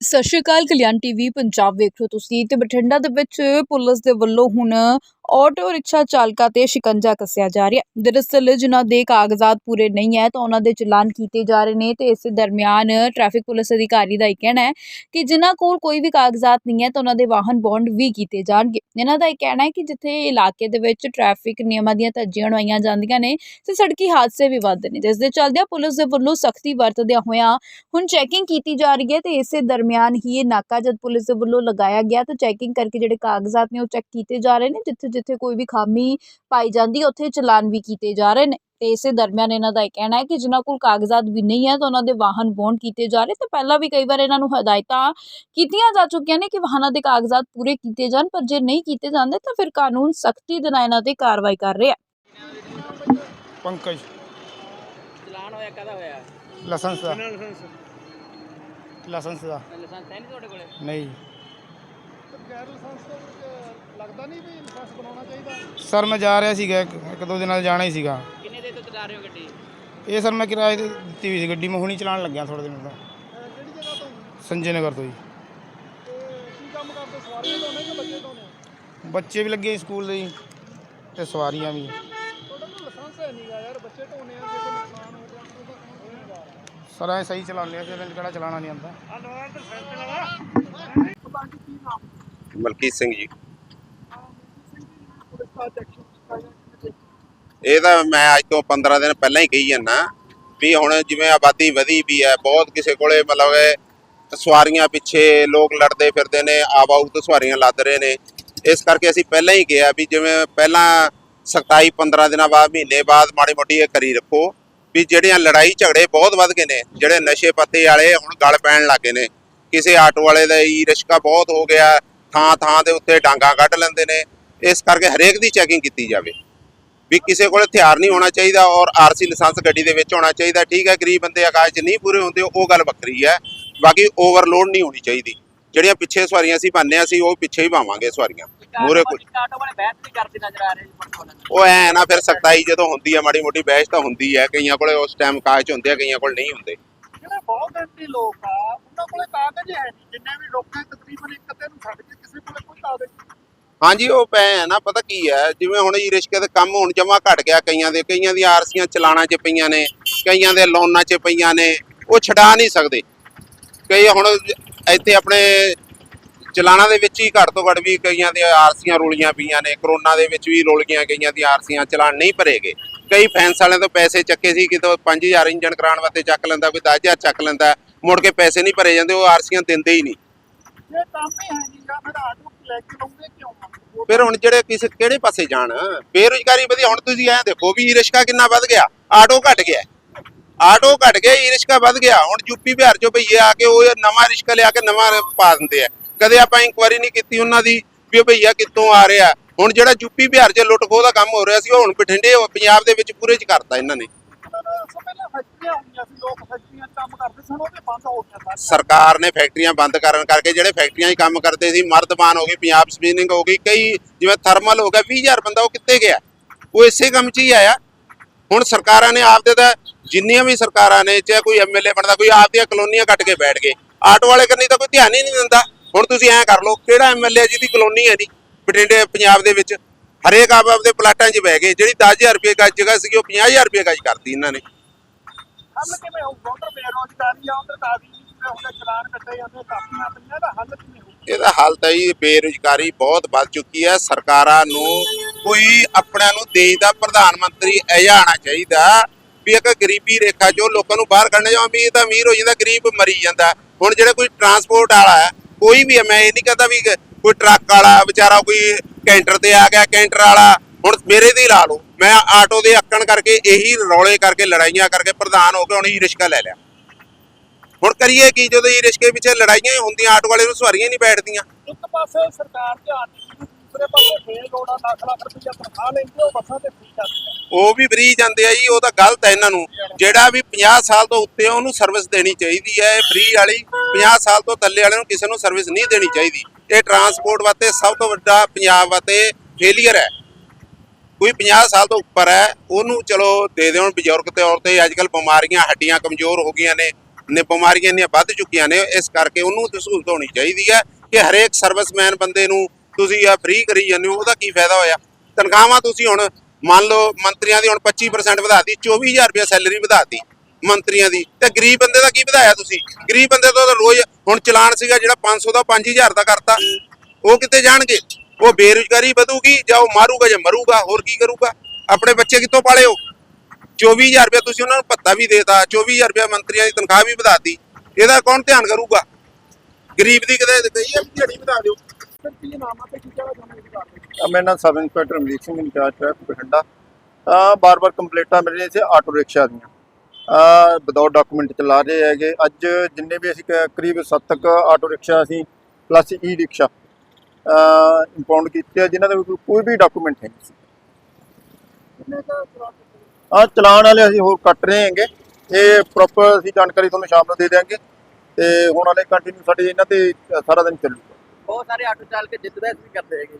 ਸਤਿ ਸ਼੍ਰੀ ਅਕਾਲ, ਕਲਿਆਣ ਟੀਵੀ, ਪੰਜਾਬ ਵੇਖ ਰਹੇ ਹੋ ਤੁਸੀਂ ਤੇ ਬਠਿੰਡਾ ਦੇ ਵਿੱਚ ਪੁਲਿਸ ਦੇ ਵੱਲੋਂ ਹੁਣ ਆਟੋ ਰਿਕਸ਼ਾ ਚਾਲਕਾਂ ਤੇ ਸ਼ਿਕੰਜਾ ਕੱਸਿਆ ਜਾ ਰਿਹਾ। ਹੈ ਦਰਅਸਲ ਜਿਨ੍ਹਾਂ ਦੇ ਕਾਗਜ਼ਾਤ ਪੂਰੇ ਨਹੀਂ ਹੈ ਤਾਂ ਉਹਨਾਂ ਦੇ ਚਲਾਨ ਕੀਤੇ ਜਾ ਰਹੇ ਨੇ ਤੇ ਇਸ ਦਰਮਿਆਨ ਟ੍ਰੈਫਿਕ ਪੁਲਿਸ ਅਧਿਕਾਰੀ ਦਾ ਇਹ ਕਹਿਣਾ ਹੈ ਕਿ ਜਿਨ੍ਹਾਂ ਕੋਲ ਕੋਈ ਵੀ ਕਾਗਜ਼ਾਤ ਨਹੀਂ ਹੈ ਤਾਂ ਉਹਨਾਂ ਦੇ ਵਾਹਨ ਬੌਂਡ ਵੀ ਕੀਤੇ ਜਾਣਗੇ। ਇਹਨਾਂ ਦਾ ਇਹ ਕਹਿਣਾ ਹੈ ਕਿ ਜਿੱਥੇ ਇਲਾਕੇ ਦੇ ਵਿੱਚ ਟ੍ਰੈਫਿਕ ਨਿਯਮਾਂ ਦੀਆਂ ਧੱਜੀਆਂ ਉਡਾਈਆਂ ਜਾਂਦੀਆਂ ਨੇ, ਤੇ ਸੜਕੀ ਹਾਦਸੇ ਵੀ ਵੱਧਦੇ ਨੇ। ਜਿਸ ਦੇ ਚੱਲਦਿਆਂ ਪੁਲਿਸ ਦੇ ਵੱਲੋਂ ਸਖਤੀ ਵਰਤਦਿਆਂ ਹੋਇਆਂ ਹੁਣ ਚੈਕਿੰਗ ਕੀਤੀ ਜਾ ਰਹੀ ਹੈ ਤੇ ਇਸੇ ਦਰਮਿਆਨ ਹੀ ਇਹ ਨਾਕਾ ਜਦ ਪੁਲਿਸ ਦੇ ਵੱਲੋਂ ਲਗਾਇਆ ਗਿਆ ਤਾਂ ਚੈਕਿੰਗ ਕਰਕੇ ਜਿਹੜੇ ਕਾਗਜ਼ਾਤ ਨੇ ਉਹ ਚੈੱਕ ਕੀਤੇ ਜਾ ਰਹੇ ਨੇ ਜਿੱਥੇ ਜਿੱਥੇ ਕੋਈ ਵੀ ਖਾਮੀ ਪਾਈ ਜਾਂਦੀ ਹੈ ਉੱਥੇ ਚਲਾਨ ਵੀ ਕੀਤੇ ਜਾ ਰਹੇ ਨੇ। ਤੇ ਇਸੇ ਦਰਮਿਆਨ ਇਹਨਾਂ ਦਾ ਇਹ ਕਹਿਣਾ ਹੈ ਕਿ ਜਿਨ੍ਹਾਂ ਕੋਲ ਕਾਗਜ਼ਾਤ ਵੀ ਨਹੀਂ ਹੈ ਤਾਂ ਉਹਨਾਂ ਦੇ ਵਾਹਨ ਬੌਂਡ ਕੀਤੇ ਜਾ ਰਹੇ ਤੇ ਪਹਿਲਾਂ ਵੀ ਕਈ ਵਾਰ ਇਹਨਾਂ ਨੂੰ ਹਦਾਇਤਾਂ ਕੀਤੀਆਂ ਜਾ ਚੁੱਕੀਆਂ ਨੇ ਕਿ ਵਾਹਨਾਂ ਦੇ ਕਾਗਜ਼ਾਤ ਪੂਰੇ ਕੀਤੇ ਜਾਣ ਪਰ ਜੇ ਨਹੀਂ ਕੀਤੇ ਜਾਂਦੇ ਤਾਂ ਫਿਰ ਕਾਨੂੰਨ ਸਖਤੀ ਦੇ ਨਾਲ ਇਹਨਾਂ ਤੇ ਕਾਰਵਾਈ ਕਰ ਰਿਹਾ ਹੈ। ਪੰਕਜ। ਚਲਾਨ ਹੋਇਆ ਕਦਾ ਹੋਇਆ? ਲਾਇਸੈਂਸ ਦਾ। ਲਾਇਸੈਂਸ ਦਾ। ਲਾਇਸੈਂਸ ਹੈ ਨਹੀਂ ਤੁਹਾਡੇ ਕੋਲੇ? ਨਹੀਂ। ਗੈਰ ਲਾਇਸੈਂਸ ਤੋਂ ਲੱਗਦਾ ਨਹੀਂ ਵੀ ਲਾਇਸੈਂਸ ਬਣਾਉਣਾ ਚਾਹੀਦਾ? ਸਰ ਮੈਂ ਜਾ ਰਿਹਾ ਸੀਗਾ ਇੱਕ ਇੱਕ ਦੋ ਦਿਨਾਂ ਜਾਣਾ ਹੀ ਸੀਗਾ। ਕਿੰਨੇ ਦੇ ਤੋਂ ਚਲਾ ਰਹੇ ਹੋ ਗੱਡੀ? ਇਹ ਸਰ ਮੈਂ ਕਿਰਾਏ ਤੇ ਦਿੱਤੀ ਹੋਈ ਸੀ ਗੱਡੀ ਮੈਂ ਹੁਣੀ ਚਲਾਉਣ ਲੱਗਿਆ ਥੋੜੇ ਦਿਨ ਤੋਂ। ਅਹ ਕਿਹੜੀ ਜਗ੍ਹਾ ਤੋਂ? ਸੰਜੇ ਨਗਰ ਤੋਂ ਜੀ। ਤੇ ਕੀ ਕੰਮ ਕਰਦੇ? ਸਵਾਰੀਆਂ ਤੋਂ ਨੇ ਕਿ ਬੱਚੇ ਤੋਂ ਨੇ ਬੱਚੇ ਵੀ ਲੱਗੇ ਸਕੂਲ ਦੇ ਜੀ ਤੇ ਸਵਾਰੀਆਂ ਵੀ। ਤੁਹਾਡੇ ਕੋਲ ਲਾਇਸੈਂਸ ਹੈ ਨਹੀਂਗਾ ਯਾਰ ਬੱਚੇ ਢੋਣੇ ਆ ਸਰ, ਐ ਸਹੀ ਚਲਾਉਂਦੇ ਆ, ਫਿਰ ਕਿਹੜਾ ਚਲਾਉਣਾ ਨਹੀਂ ਆਉਂਦਾ ਮਲਕੀਤ ਸਿੰਘ ਜੀ। ਇਹ ਤਾਂ ਮੈਂ ਅੱਜ ਤੋਂ 15 ਦਿਨ ਪਹਿਲਾਂ ਹੀ ਕਹੀ ਜਾਂਦਾ ਵੀ ਹੁਣ ਜਿਵੇਂ ਆਬਾਦੀ ਵਧੀ ਵੀ ਹੈ, ਬਹੁਤ ਕਿਸੇ ਕੋਲੇ ਮਤਲਬ ਇਹ ਸਵਾਰੀਆਂ ਪਿੱਛੇ ਲੋਕ ਲੜਦੇ ਫਿਰਦੇ ਨੇ ਆਵਾਊ ਤੋਂ ਸਵਾਰੀਆਂ ਲੱਦ ਰਹੇ ਨੇ। ਇਸ ਕਰਕੇ ਅਸੀਂ ਪਹਿਲਾਂ ਹੀ ਕਿਹਾ ਵੀ ਜਿਵੇਂ ਪਹਿਲਾਂ ਸਖਤਾਈ 15 ਦਿਨਾਂ ਬਾਅਦ, ਮਹੀਨੇ ਬਾਅਦ ਮਾੜੀ ਮੋਟੀ ਇਹ ਕਰੀ ਰੱਖੋ। ਵੀ ਜਿਹੜੀਆਂ ਲੜਾਈ ਝਗੜੇ ਬਹੁਤ ਵੱਧ ਗਏ ਨੇ, ਜਿਹੜੇ ਨਸ਼ੇ ਪੱਤੇ ਵਾਲੇ ਹੁਣ ਗਲ ਪੈਣ ਲੱਗੇ ਨੇ। ਕਿਸੇ ਆਟੋ ਵਾਲੇ ਦਾ ਈ ਰਿਸ਼ਕਾ ਬਹੁਤ ਹੋ ਗਿਆ, ਥਾਂ ਥਾਂ ਦੇ ਉੱਤੇ ਡਾਂਗਾ ਕੱਢ ਲੈਂਦੇ ਨੇ। ਇਸ ਕਰਕੇ ਹਰੇਕ ਦੀ ਚੈਕਿੰਗ ਕੀਤੀ ਜਾਵੇ। ਵੀ ਕਿਸੇ ਕੋਲ ਹਥਿਆਰ ਨਹੀਂ ਹੋਣਾ ਚਾਹੀਦਾ ਔਰ ਆਰਸੀ ਲਾਇਸੈਂਸ ਗੱਡੀ ਦੇ ਵਿੱਚ ਹੋਣਾ ਚਾਹੀਦਾ, ਠੀਕ ਹੈ, ਗਰੀਬ ਬੰਦੇ ਆਕਾਸ਼ 'ਚ ਨਹੀਂ ਪੂਰੇ ਹੁੰਦੇ, ਉਹ ਗੱਲ ਵੱਖਰੀ ਹੈ। ਬਾਕੀ ਓਵਰਲੋਡ ਨਹੀਂ ਹੋਣੀ ਚਾਹੀਦੀ। ਜਿਹੜੀਆਂ ਪਿੱਛੇ ਸਵਾਰੀਆਂ ਸੀ ਪਾਉਂਦੇ ਸੀ, ਉਹ ਪਿੱਛੇ ਹੀ ਪਾਵਾਂਗੇ ਸਵਾਰੀਆਂ। ਮੂਰੇ ਕੁਝ ਆਟੋ ਵਾਲੇ ਬਹਿਸ ਵੀ ਕਰਦੇ ਨਜ਼ਰ ਆ ਰਹੇ ਜੀ ਉਹ ਐ ਨਾ ਫਿਰ ਸਖਤਾਈ ਜਦੋਂ ਹੁੰਦੀ ਹੈ ਮਾੜੀ ਮੋਟੀ ਬਹਿਸ ਤਾਂ ਹੁੰਦੀ ਹੈ ਕਈਆਂ ਕੋਲੇ ਉਸ ਟਾਈਮ ਕਾਗਜ਼ 'ਚ ਹੁੰਦੇ ਆ ਕਈਆਂ ਕੋਲ ਨਹੀਂ ਹੁੰਦੇ। ਜਿਹੜੇ ਬਹੁਤ ਐਂਟੀ ਲੋਕ ਆ ਉਹਨਾਂ ਕੋਲੇ ਕਾਗਜ਼ ਹੈ ਨਹੀਂ। ਜਿੰਨੇ ਵੀ ਲੋਕਾਂ ਤਕਰੀਬਨ ਇੱਕ ਅੱਧੇ ਨੂੰ ਛੱਡ ਕੇ ਕਿਸੇ ਕੋਲੇ ਕੋਈ ਕਾਗਜ਼ ਨਹੀਂ ਹਾਂਜੀ ਉਹ ਪਏ ਹੈ ਨਾ ਪਤਾ ਕੀ ਹੈ ਜਿਵੇਂ ਹੁਣ ਇਹ ਰਿਸ਼ਕੇ ਦੇ ਕੰਮ ਹੁਣ ਜਮਾ ਘਟ ਗਿਆ ਕਈਆਂ ਦੇ ਕਈਆਂ ਦੀਆਂ ਆਰਸੀਆਂ ਚਲਾਣਾ 'ਚ ਪਈਆਂ ਨੇ ਕਈਆਂ ਦੇ ਲੋਨਾਂ 'ਚ ਪਈਆਂ ਨੇ ਉਹ ਛਡਾ ਨਹੀਂ ਸਕਦੇ। ਕਈ ਹੁਣ ਇੱਥੇ ਆਪਣੇ ਚਲਾਣਾ ਦੇ ਵਿੱਚ ਹੀ ਘੱਟ ਤੋਂ ਘੱਟ ਵੀ ਕਈਆਂ ਦੀਆਂ ਆਰਸੀਆਂ ਰੋਲੀਆਂ ਪਈਆਂ ਨੇ ਕਰੋਨਾ ਦੇ ਵਿੱਚ ਵੀ ਰੋਲ ਗਈਆਂ ਕਈਆਂ ਦੀਆਂ ਆਰਸੀਆਂ ਚਲਾਨ ਨਹੀਂ ਭਰੇਗੇ। ਕਈ ਫੈਂਸ ਵਾਲਿਆਂ ਤੋਂ ਪੈਸੇ ਚੱਕੇ ਸੀ ਕਿਤੋਂ 5000 ਇੰਜਨ ਕਰਾਉਣ ਵਾਸਤੇ ਚੱਕ ਲੈਂਦਾ ਕੋਈ 10000 ਚੱਕ ਲੈਂਦਾ ਮੁੜ ਕੇ ਪੈਸੇ ਨਹੀਂ ਭਰੇ ਜਾਂਦੇ ਉਹ ਆਰਸੀਆਂ ਦਿੰਦੇ ਹੀ ਨਹੀਂ। ਇਹ ਕੰਮ ਹੀ ਹੈ ਨਹੀਂ ਜਾਂ ਫਿਰ ਆਟੋ ਲੈ ਕੇ ਲਾਉਂਦੇ ਕਿਉਂ? ਆ? ਫਿਰ ਹੁਣ ਜਿਹੜੇ ਕਿਸੇ ਕਿਹੜੇ ਪਾਸੇ ਜਾਣ? ਬੇਰੁਜ਼ਗਾਰੀ ਵਧੀ ਹੁਣ ਤੁਸੀਂ ਐਂ ਦੇਖੋ ਵੀ ਰਿਸ਼ਕਾ ਕਿੰਨਾ ਵੱਧ ਗਿਆ ਆਟੋ ਘਟ ਗਿਆ। ਆਟੋ ਘਟ ਗਿਆ ਈ ਰਿਸ਼ਕਾ ਵੱਧ ਗਿਆ ਹੁਣ ਯੂਪੀ ਬਿਹਾਰ ਚੋਂ ਭਈਏ ਆ ਕੇ ਉਹ ਨਵਾਂ ਰਿਸ਼ਕਾ ਲਿਆ ਕੇ ਨਵਾਂ ਪਾ ਦਿੰਦੇ ਆ। ਕਦੇ ਆਪਾਂ ਇਨਕੁਆਰੀ ਨਹੀਂ ਕੀਤੀ ਉਹਨਾਂ ਦੀ ਵੀ ਉਹ ਭਈਆ ਕਿੱਥੋਂ ਆ ਰਿਹਾ। ਹੁਣ ਜਿਹੜਾ ਯੂਪੀ ਬਿਹਾਰ 'ਚ ਲੁੱਟ ਖੋਹ ਦਾ ਕੰਮ ਹੋ ਰਿਹਾ ਸੀ ਉਹ ਹੁਣ ਬਠਿੰਡੇ ਪੰਜਾਬ ਦੇ ਵਿੱਚ ਪੂਰੇ 'ਚ ਕਰਤਾ ਇਹਨਾਂ ਨੇ। ਤੇ। ਸਰਕਾਰ ਨੇ ਫੈਕਟਰੀਆਂ ਬੰਦ ਕਰਨ ਕਰਕੇ ਜਿਹੜੇ ਫੈਕਟਰੀਆਂ 'ਚ ਕੰਮ ਕਰਦੇ ਸੀ ਮਰਦਬਾਨ ਹੋ ਗਈ ਪੰਜਾਬ ਸਪਿਨਿੰਗ ਹੋ ਗਈ ਕਈ ਜਿਵੇਂ ਥਰਮਲ ਹੋ ਗਿਆ 20000 ਬੰਦਾ ਉਹ ਕਿੱਥੇ ਗਿਆ? ਉਹ ਇਸੇ ਕੰਮ 'ਚ ਹੀ ਆਇਆ। ਹੁਣ ਸਰਕਾਰਾਂ ਨੇ ਆਪਦੇ ਦਾ ਜਿੰਨੀਆਂ ਵੀ ਸਰਕਾਰਾਂ ਨੇ ਚਾਹੇ ਕੋਈ ਐਮਐਲਏ ਬਣਦਾ ਕੋਈ ਆਪਦੀਆਂ ਕਲੋਨੀਆਂ ਕੱਟ ਕੇ ਬੈਠ ਗਏ। ਆਟੋ ਵਾਲੇ ਕਰਨੀ ਤਾਂ ਕੋਈ ਧਿਆਨ ਹੀ ਨਹੀਂ ਦਿੰਦਾ। ਹੁਣ ਤੁਸੀਂ ਐਂ ਕਰ ਲਓ ਕਿਹੜਾ ਐਮਐਲਏ ਜਿਹਦੀ ਕਲੋਨੀ ਹੈ ਨਹੀਂ ਬਠਿੰਡੇ ਪੰਜਾਬ ਦੇ ਵਿੱਚ? ਹਰੇਕ ਆਪ ਆਪਦੇ ਪਲਾਟਾਂ 'ਚ ਬਹਿ ਗਏ ਜਿਹੜੀ 10000 ਰੁਪਏ ਗੱਜ ਜਗ੍ਹਾ ਸੀਗੀ ਉਹ 50000 ਰੁਪਏ ਗੱਜ ਕਰਤੀ ਇਹਨਾਂ ਨੇ। ਹੱਲ ਕਿਵੇਂ ਹੋਊ? ਉਧਰ ਬੇਰੋਜ਼ਗਾਰੀ ਆ ਉਧਰ ਕਾਫੀ ਜਿਵੇਂ ਉਹਦੇ ਚਲਾਨ ਕੱਟੇ ਜਾਂਦੇ ਕਾਪੀਆਂ ਪਈਆਂ ਦਾ ਹੱਲ ਕਿਵੇਂ ਹੋਊ? ਇਹਦਾ ਹੱਲ ਤਾਂ ਜੀ ਬੇਰੁਜ਼ਗਾਰੀ ਬਹੁਤ ਵੱਧ ਚੁੱਕੀ ਹੈ ਸਰਕਾਰਾਂ ਨੂੰ ਕੋਈ ਆਪਣਿਆਂ ਨੂੰ ਦੇਸ਼ ਦਾ ਪ੍ਰਧਾਨ ਮੰਤਰੀ ਇਹ ਆਣਾ ਚਾਹੀਦਾ ਵੀ ਇੱਕ ਗਰੀਬੀ ਰੇਖਾ ਜੋ ਲੋਕਾਂ ਨੂੰ ਬਾਹਰ ਕੱਢਣਾ ਵੀ ਇਹ ਤਾਂ ਅਮੀਰ ਹੋ ਜਾਂਦਾ ਗਰੀਬ ਮਰੀ ਜਾਂਦਾ। ਹੁਣ ਜਿਹੜਾ ਕੋਈ ਟਰਾਂਸਪੋਰਟ ਵਾਲਾ ਹੈ ਕੋਈ ਵੀ ਹੈ, ਮੈਂ ਇਹ ਨਹੀਂ ਕਹਦਾ ਵੀ ਕੋਈ ਟਰੱਕ ਵਾਲਾ, ਵਿਚਾਰਾ ਕੋਈ ਕੈਂਟਰ ਤੇ ਆ ਗਿਆ, ਕੈਂਟਰ ਵਾਲਾ, ਹੁਣ ਮੇਰੇ ਤੇ ਹੀ ਲਾ ਲਓ। ਮੈਂ ਆਟੋ ਦੇ ਅੱਕਣ ਕਰਕੇ ਇਹੀ ਰੌਲੇ ਕਰਕੇ, ਲੜਾਈਆਂ ਕਰਕੇ ਪ੍ਰਧਾਨ ਹੋ ਕੇ ਹੁਣ ਹੀ ਰਿਸ਼ਕਾ ਲੈ ਲਿਆ। ਹੁਣ ਕਰੀਏ ਕੀ ਜਦੋਂ ਇਹ ਰਿਸ਼ਕੇ ਪਿੱਛੇ ਲੜਾਈਆਂ ਹੀ ਹੁੰਦੀਆਂ, ਆਟੋ ਵਾਲੇ ਨੂੰ ਸਵਾਰੀਆਂ ਹੀ ਨਹੀਂ ਬੈਠਦੀਆਂ। ਇੱਕ ਪਾਸੇ ਸਰਕਾਰ ਧਿਆਨ ਨਹੀਂ ਦਿੰਦੀ ਦੂਸਰੇ ਪਾਸੇ ਫੇਰ ਲੋੜਾ ਲੱਖ ਲੱਖ ਤਨਖਾਹ ਲੈਂਦੇ ਉਹ ਬੱਸਾਂ ਤੇ ਫਰੀ ਜਾਂਦੇ ਉਹ ਵੀ ਫ੍ਰੀ ਜਾਂਦੇ ਆ ਜੀ, ਉਹ ਤਾਂ ਗਲਤ ਹੈ ਇਹਨਾਂ ਨੂੰ। ਜਿਹੜਾ ਵੀ 50 ਸਾਲ ਤੋਂ ਉੱਤੇ ਉਹਨੂੰ ਸਰਵਿਸ ਦੇਣੀ ਚਾਹੀਦੀ ਹੈ ਫ੍ਰੀ ਵਾਲੀ 50 ਸਾਲ ਤੋਂ ਥੱਲੇ ਵਾਲੇ ਨੂੰ ਕਿਸੇ ਨੂੰ ਸਰਵਿਸ ਨਹੀਂ ਦੇਣੀ ਚਾਹੀਦੀ। ਇਹ ਟਰਾਂਸਪੋਰਟ ਵਾਸਤੇ ਸਭ ਤੋਂ ਵੱਡਾ ਪੰਜਾਬ ਵਾਸਤੇ ਫੇਲੀਅਰ ਹੈ। ਕੋਈ 50 ਸਾਲ ਤੋਂ ਉੱਪਰ ਹੈ, ਉਹਨੂੰ ਚਲੋ ਦੇ ਦੇਣ ਬਜ਼ੁਰਗ ਤੇ ਔਰਤੇ ਅੱਜ ਕੱਲ ਬਿਮਾਰੀਆਂ, ਹੱਡੀਆਂ ਕਮਜ਼ੋਰ ਹੋ ਗਈਆਂ ਨੇ ਨੇ ਬਿਮਾਰੀਆਂ ਇੰਨੀਆਂ ਵੱਧ ਚੁੱਕੀਆਂ ਨੇ, ਇਸ ਕਰਕੇ ਉਹਨੂੰ ਸਹੂਲਤ ਹੋਣੀ ਚਾਹੀਦੀ ਹੈ ਕਿ ਹਰੇਕ ਸਰਵਿਸਮੈਨ ਬੰਦੇ ਨੂੰ ਤੁਸੀਂ ਆ ਫ੍ਰੀ ਕਰੀ ਜਾਂਦੇ ਹੋ, ਉਹਦਾ ਕੀ ਫਾਇਦਾ ਹੋਇਆ? ਤਨਖਾਹਾਂ ਤੁਸੀਂ ਹੁਣ ਮੰਨ ਲਓ ਮੰਤਰੀਆਂ ਦੀ ਹੁਣ 25% ਵਧਾਤੀ 24000 ਰੁਪਏ ਸੈਲਰੀ ਵਧਾਤੀ ਮੰਤਰੀਆਂ ਦੀ। ਤੇ ਗਰੀਬ ਬੰਦੇ ਦਾ ਕੀ ਵਧਾਇਆ ਤੁਸੀਂ? ਗਰੀਬ ਬੰਦੇ ਤੋਂ ਤਾਂ ਰੋਜ਼ ਹੁਣ ਚਲਾਨ ਸੀਗਾ ਜਿਹੜਾ 500 ਦਾ 5000 ਦਾ ਕਰਤਾ। ਉਹ ਕਿੱਥੇ ਜਾਣਗੇ? ਉਹ ਬੇਰੁਜ਼ਗਾਰੀ ਵਧੂਗੀ ਜਾਂ ਉਹ ਮਾਰੂਗਾ ਜਾਂ ਮਰੂਗਾ? ਹੋਰ ਕੀ ਕਰੂਗਾ? ਆਪਣੇ ਬੱਚੇ ਕਿੱਥੋਂ ਪਾਲਿਓ? 24000 ਰੁਪਏ ਤੁਸੀਂ ਉਹਨਾਂ ਨੂੰ ਭੱਤਾ ਵੀ ਦੇਤਾ 24000 ਰੁਪਏ ਮੰਤਰੀਆਂ ਦੀ ਤਨਖਾਹ ਵੀ ਵਧਾਤੀ। ਇਹਦਾ ਕੌਣ ਧਿਆਨ ਕਰੂਗਾ? ਗਰੀਬ ਦੀ ਕਦੇ ਕਹੀ ਹੈ ਵੀ ਵਧਾ ਦਿਓ। ਸਰ ਕੀ ਨਾਮ ਆ ਤੇ ਕੀ ਕਹਿਣਾ ਚਾਹੁੰਦੇ ਜੀ ਕਾਰਵਾਈ ਅ, ਮੇਰਾ ਨਾਮ sub inspector Amrik Singh incharge traffic Bathinda. ਤਾਂ ਬਾਰ-ਬਾਰ ਕੰਪਲੇਂਟਾਂ ਮਿਲ ਰਹੀਆਂ ਸੀ ਆਟੋ ਰਿਕਸ਼ਾ ਦੀਆਂ। ਆ ਵਿਦਆਊਟ ਡਾਕੂਮੈਂਟ ਚਲਾ ਰਹੇ ਹੈਗੇ। ਅੱਜ ਜਿੰਨੇ ਵੀ ਅਸੀਂ ਕ- ਕਰੀਬ 7 ਕ ਆਟੋ ਰਿਕਸ਼ਾ ਅਸੀਂ ਪਲੱਸ ਈ ਰਿਕਸ਼ਾ ਇੰਪਾਊਂਡ ਕੀਤੇ ਆ ਜਿਨ੍ਹਾਂ ਦੇ ਕੋਈ ਵੀ ਡਾਕੂਮੈਂਟ ਹੈ ਨਹੀਂ ਸੀ। ਕਿੰਨੇ ਦਾ ਆ ਚਲਾਨ ਵਾਲੇ ਅਸੀਂ ਹੋਰ ਕੱਟ ਰਹੇ ਹੈਗੇ। ਇਹ ਪ੍ਰੋਪਰ ਅਸੀਂ ਜਾਣਕਾਰੀ ਤੁਹਾਨੂੰ ਸ਼ਾਮ ਨੂੰ ਦੇ ਦਿਆਂਗੇ। ਤੇ ਹੁਣ ਵਾਲੇ ਕੰਟੀਨਿਊ ਸਾਡੇ ਇਹਨਾਂ ਤੇ ਸਾਰਾ ਦਿਨ ਚੱਲੂਗਾ। ਬਹੁਤ ਸਾਰੇ ਆਟੋ ਚਾਲਕ ਜਿੱਦ ਬਹਿਸ ਵੀ ਕਰਦੇ ਹੈਗੇ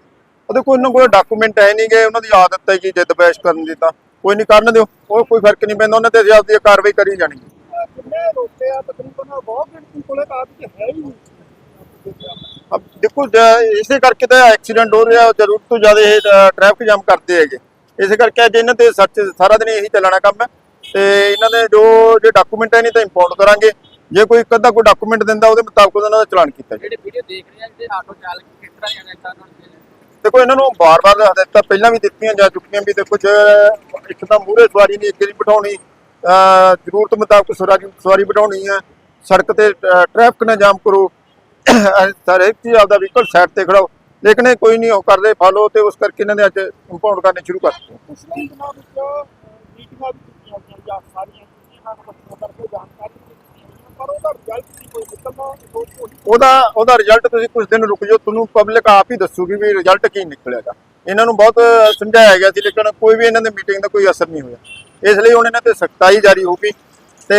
ਉਹਦੇ ਕੋਈ ਨਾ ਕੋਈ ਡਾਕੂਮੈਂਟ ਹੈ ਨਹੀਂ ਗਏ ਉਹਨਾਂ ਦੀ ਆਦਤ ਹੈ ਕਿ ਜਿੱਦ ਬਹਿਸ ਕਰਨ ਦੀ ਤਾਂ। ਕੋਈ ਨਹੀਂ ਕਰਨ ਦਿਓ ਉਹ ਕੋਈ ਫ਼ਰਕ ਨਹੀਂ ਪੈਂਦਾ ਉਹਨਾਂ ਤੇ ਅਸੀਂ ਆਪਦੀ ਕਾਰਵਾਈ ਕਰੀ ਜਾਣੀ ਹੈ। ਕਿੰਨੇ ਰੋਕੇ ਆ ਤਕਰੀਬਨ ਬਹੁਤ ਗਿਣਤੀ ਕੋਲੇ ਕਾਗਜ਼ ਹੈ ਹੀ ਨਹੀਂ। ਅਬ ਦੇਖੋ ਇਸੇ ਕਰਕੇ ਤਾਂ ਐਕਸੀਡੈਂਟ ਹੋ ਰਿਹਾ ਜ਼ਰੂਰਤ ਤੋਂ ਜ਼ਿਆਦਾ ਇਹ ਟ੍ਰੈਫਿਕ ਜਾਮ ਕਰਦੇ ਹੈਗੇ। ਇਸੇ ਕਰਕੇ ਅੱਜ ਇਹਨਾਂ ਤੇ ਸਰਚ ਸਾਰਾ ਦਿਨ ਇਹੀ ਚੱਲਣਾ ਕੰਮ ਹੈ। ਤੇ ਇਹਨਾਂ ਦੇ ਜੋ ਜੇ ਡਾਕੂਮੈਂਟ ਹੈ ਨਹੀਂ ਤਾਂ ਇੰਪਾਊਂਡ ਕਰਾਂਗੇ। ਜੇ ਕੋਈ ਇੱਕ ਅੱਧਾ ਕੋਈ ਡਾਕੂਮੈਂਟ ਦਿੰਦਾ ਉਹਦੇ ਮੁਤਾਬਕ ਉਹਨਾਂ ਦਾ ਚਲਾਨ ਕੀਤਾ ਜਿਹੜੇ ਵੀਡੀਓ ਦੇਖ ਰਹੇ ਆ ਜਿਹੜੇ ਆਟੋ ਚਾਲਕ ਕਿਸ ਤਰ੍ਹਾਂ ਜਾਣੇ ਤਾਂ ਦੇਖੋ ਇਹਨਾਂ ਨੂੰ ਬਾਰ-ਬਾਰ ਹਦਾਇਤਾਂ ਪਹਿਲਾਂ ਵੀ ਦਿੱਤੀਆਂ ਜਾ ਚੁੱਕੀਆਂ ਵੀ ਦੇਖੋ ਜੇ ਇੱਕ ਤਾਂ ਮੂਹਰੇ ਸਵਾਰੀ ਨਹੀਂ ਅੱਗੇ ਨਹੀਂ ਬਿਠਾਉਣੀ ਅਹ ਜ਼ਰੂਰਤ ਮੁਤਾਬਕ ਸਵਾਰੀ ਸਵਾਰੀ ਬਿਠਾਉਣੀ ਹੈ ਸੜਕ ਤੇ ਟ੍ਰੈਫਿਕ ਨਾ ਜਾਮ ਕਰੋ ਸਾਰੇ ਇੱਕ ਚੀਜ਼ ਆਪਦਾ ਵਹੀਕਲ ਸਾਈਡ ਤੇ ਖੜਾਓ। ਲੇਕਿਨ ਇਹ ਕੋਈ ਨਹੀਂ ਉਹ ਕਰਦੇ ਫਾਲੋ ਤੇ ਉਸ ਕਰਕੇ ਇਹਨਾਂ ਨੇ ਅੱਜ ਇੰਪਾਊਂਡ ਕਰਨੇ ਸ਼ੁਰੂ ਕਰ ਦਿੱਤੇ। ਪਿਛਲੇ ਦਿਨਾਂ ਵਿੱਚ ਮੀਟਿੰਗਾਂ ਵੀ ਕੀਤੀਆਂ ਗਈਆਂ ਜਾਂ ਸਾਰੀਆਂ ਕੀਤੀਆਂ ਹਨ ਬੱਚਿਆਂ ਕਰਕੇ ਜਾਣਕਾਰੀ ਵੀ ਦਿੱਤੀ ਗਈ ਪਰ ਉਹਦਾ ਰਿਜ਼ਲਟ ਨਹੀਂ ਕੋਈ ਉਹਦਾ ਉਹਦਾ ਰਿਜ਼ਲਟ ਤੁਸੀਂ ਕੁਝ ਦਿਨ ਰੁਕ ਜਾਓ ਤੁਹਾਨੂੰ ਪਬਲਿਕ ਆਪ ਹੀ ਦੱਸੂਗੀ ਵੀ ਰਿਜ਼ਲਟ ਕੀ ਨਿਕਲੇਗਾ ਇਹਨਾਂ ਨੂੰ ਬਹੁਤ ਸਮਝਾਇਆ ਗਿਆ ਸੀ ਲੇਕਿਨ ਕੋਈ ਵੀ ਇਹਨਾਂ ਦੇ ਮੀਟਿੰਗ ਦਾ ਕੋਈ ਅਸਰ ਨਹੀਂ ਹੋਇਆ। ਇਸ ਲਈ ਹੁਣ ਇਹਨਾਂ ਤੇ ਸਖਤਾਈ ਜਾਰੀ ਹੋਊਗੀ ਤੇ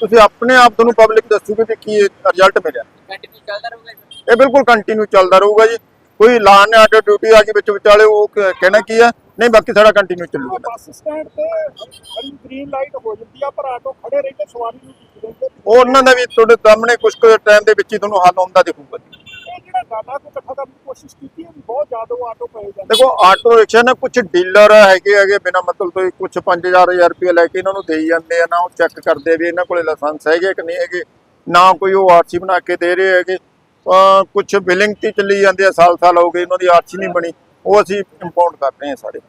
ਤੁਸੀਂ ਆਪਣੇ ਆਪ ਤੁਹਾਨੂੰ ਪਬਲਿਕ ਦੱਸੂਗੇ ਕਿ ਕੀ ਰਿਜ਼ਲਟ ਮਿਲਿਆ। ਕੰਟੀਨਿਊ ਚੱਲਦਾ ਰਹੂਗਾ ਇਹ? ਇਹ ਬਿਲਕੁਲ ਕੰਟੀਨਿਊ ਚੱਲਦਾ ਰਹੂਗਾ ਜੀ। ਕੋਈ ਲਾਨ ਆਟੋ ਡਿਊਟੀ ਆ ਗਈ ਵਿੱਚ ਵਿਚਾਲੇ ਉਹ ਕ- ਕਹਿਣਾ ਕੀ ਆ? ਨਹੀਂ ਬਾਕੀ ਸਾਡਾ ਕੰਟੀਨਿਊ ਚੱਲੂਗਾ ਬੱਸ ਸਟੈਂਡ ਤੇ ਹਰੀ ਗ੍ਰੀਨ ਲਾਈਟ ਹੋ ਜਾਂਦੀ ਆ ਪਰ ਆਟੋ ਖੜੇ ਰਹਿੰਦੇ ਸਵਾਰੀ ਨੂੰ ਚੁੱਕ ਲੈਂਦੇ ਉਹ ਉਹਨਾਂ ਦਾ ਵੀ ਤੁਹਾਡੇ ਸਾਹਮਣੇ ਕੁਝ ਕੁ ਟਾਈਮ ਦੇ ਵਿੱਚ ਹੀ ਤੁਹਾਨੂੰ ਹੱਲ ਆਉਂਦਾ ਦਿਖੂਗਾ ਜੀ। ਇਹ ਜਿਹੜਾ ਡਾਟਾ ਕੋ ਇਕੱਠਾ ਕਰਨ ਦੀ ਕੋਸ਼ਿਸ਼ ਕੀਤੀ ਹੈ ਵੀ ਬਹੁਤ ਜ਼ਿਆਦਾ ਉਹ ਆਟੋ ਪਏ ਜਾਂਦੇ। ਦੇਖੋ ਆਟੋ ਰਿਕਸ਼ਾ ਨਾ ਕੁਝ ਡੀਲਰ ਹੈਗੇ ਹੈਗੇ ਬਿਨਾ ਮਤਲਬ ਤੋਂ ਕੁਝ 5000 ਰੁਪਏ ਲੈ ਕੇ ਇਹਨਾਂ ਨੂੰ ਦੇਈ ਜਾਂਦੇ ਆ ਨਾ ਉਹ ਚੈੱਕ ਕਰਦੇ ਵੀ ਇਹਨਾਂ ਕੋਲੇ ਲਾਇਸੈਂਸ ਹੈਗੇ ਕਿ ਨਹੀਂ ਹੈਗੇ ਨਾ ਕੋਈ ਉਹ ਆਰਸੀ ਬਣਾ ਕੇ ਦੇ ਰਹੇ ਹੈਗੇ। ਕੁਝ ਬਿਲਿੰਗ ਤੇ ਚੱਲੀ ਜਾਂਦੇ ਆ ਸਾਲ ਸਾਲ ਹੋ ਗਏ ਉਹਨਾਂ ਦੀ ਆਰਸੀ ਨਹੀਂ ਬਣੀ। ਉਹ ਅਸੀਂ ਇੰਪਾਊਂਡ ਕਰ ਰਹੇ ਹਾਂ ਸਾਰੇ।